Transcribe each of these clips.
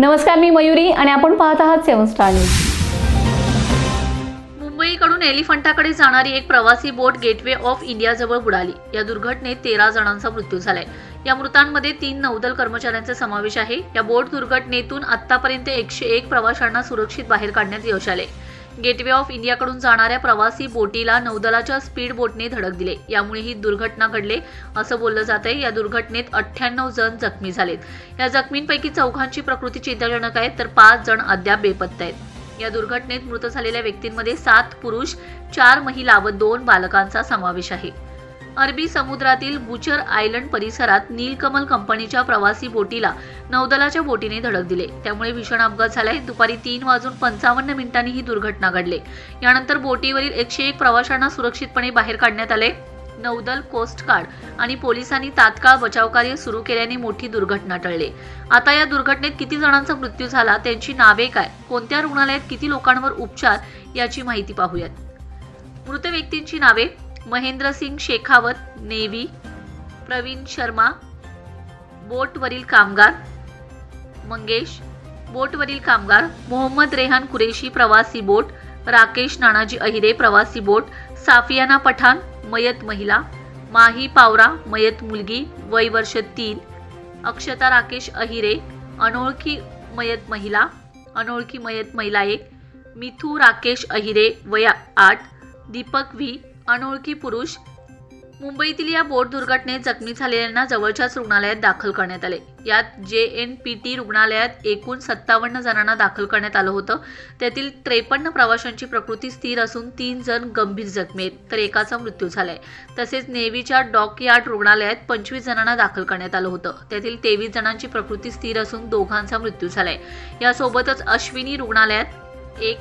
नमस्कार मी मयुरी आणि आपण पाहत आहात सेवन स्टार न्यूज. मुंबईकडून एलिफंटाकडे जाणारी एक प्रवासी बोट गेटवे ऑफ इंडियाजवळ बुडाली. या दुर्घटनेत तेरा जणांचा मृत्यू झालाय. या मृतांमध्ये तीन नौदल कर्मचाऱ्यांचा समावेश आहे. या बोट दुर्घटनेतून आतापर्यंत एकशे एक प्रवाशांना सुरक्षित बाहेर काढण्यात यश आले गेटवे ऑफ इंडियाकडून जाणाऱ्या प्रवासी बोटीला नौदलाच्या स्पीड बोटने धडक दिले. यामुळे ही दुर्घटना घडले असं बोललं जात आहे या दुर्घटनेत अठ्ठ्याण्णव जण जखमी झालेत. या जखमींपैकी चौघांची प्रकृती चिंताजनक आहे तर पाच जण अद्याप बेपत्ता आहेत. या दुर्घटनेत मृत झालेल्या व्यक्तींमध्ये सात पुरुष चार महिला व दोन बालकांचा समावेश आहे. अरबी समुद्रातील बुचर आयलंड परिसरात नीलकमल कंपनीच्या प्रवासी बोटीला नौदलाच्या बोटीने धडक दिले. त्यामुळे भीषण अपघात झालाय. दुपारी तीन वाजून पंचावन्न मिनिटांनी ही दुर्घटना घडली. यानंतर बोटीवरील एकशे एक प्रवाशांना सुरक्षितपणे बाहेर काढण्यात आले. नौदल कोस्ट गार्ड आणि पोलिसांनी तात्काळ बचावकार्य सुरू केल्याने मोठी दुर्घटना टळली. आता या दुर्घटनेत किती जणांचा मृत्यू झाला त्यांची नावे काय कोणत्या रुग्णालयात किती लोकांवर उपचार याची माहिती पाहूयात. मृत व्यक्तींची नावे महेंद्रसिंग शेखावत नेव्ही प्रवीण शर्मा बोटवरील कामगार मंगेश बोटवरील कामगार मोहम्मद रेहान कुरेशी प्रवासी बोट राकेश नानाजी अहिरे प्रवासी बोट साफियाना पठाण मयत महिला माही पावरा मयत मुलगी वय वर्ष तीन अक्षता राकेश अहिरे अनोळखी मयत महिला अनोळखी मयत महिला एक मिथू राकेश अहिरे वया आठ दीपक व्ही अनोळखी पुरुष मुंबईतील या बोट दुर्घटनेत जखमी झालेल्यांना जवळच्याच रुग्णालयात दाखल करण्यात आले. यात जे एन पी टी रुग्णालयात एकूण सत्तावन्न जणांना दाखल करण्यात आलं होतं. त्यातील त्रेपन्न प्रवाशांची प्रकृती स्थिर असून तीन जण गंभीर जखमी आहेत. तर एकाचा मृत्यू झालाय. तसेच नेव्हीच्या डॉकयार्ड रुग्णालयात पंचवीस जणांना दाखल करण्यात आलं होतं. त्यातील तेवीस जणांची प्रकृती स्थिर असून दोघांचा मृत्यू झालाय. यासोबतच अश्विनी रुग्णालयात एक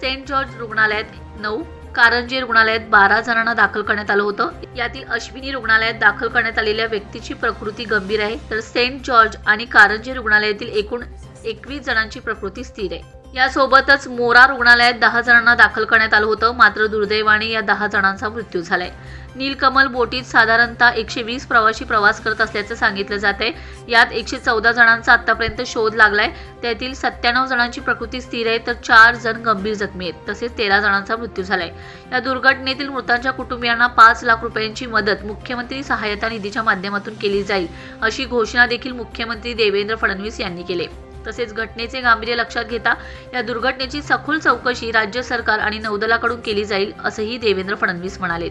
सेंट जॉर्ज रुग्णालयात नऊ कारंजी रुग्णालयात बारा जणांना दाखल करण्यात आलं होतं. यातील अश्विनी रुग्णालयात दाखल करण्यात आलेल्या व्यक्तीची प्रकृती गंभीर आहे तर सेंट जॉर्ज आणि कारंजी रुग्णालयातील एकूण एकवीस जणांची प्रकृती स्थिर आहे. यासोबतच मोरा रुग्णालयात दहा जणांना दाखल करण्यात आलं होतं मात्र दुर्दैवाने या दहा जणांचा मृत्यू झालाय. नीलकमल बोटीत साधारणतः एकशे वीस प्रवासी प्रवास करत असल्याचं सांगितलं जात आहे यात एकशे चौदा जणांचा आतापर्यंत शोध लागलाय. त्यातील सत्त्याण्णव जणांची प्रकृती स्थिर आहे तर चार जण गंभीर जखमी आहेत. तसेच तेरा जणांचा मृत्यू झालाय. या दुर्घटनेतील मृतांच्या कुटुंबियांना पाच लाख रुपयांची मदत मुख्यमंत्री सहायता निधीच्या माध्यमातून केली जाईल अशी घोषणा देखील मुख्यमंत्री देवेंद्र फडणवीस यांनी केली तसेच घटनेचे गांभीर्य लक्षात घेता या दुर्घटनेची सखोल चौकशी राज्य सरकार आणि नौदलाकडून केली जाईल असंही देवेंद्र फडणवीस म्हणाले.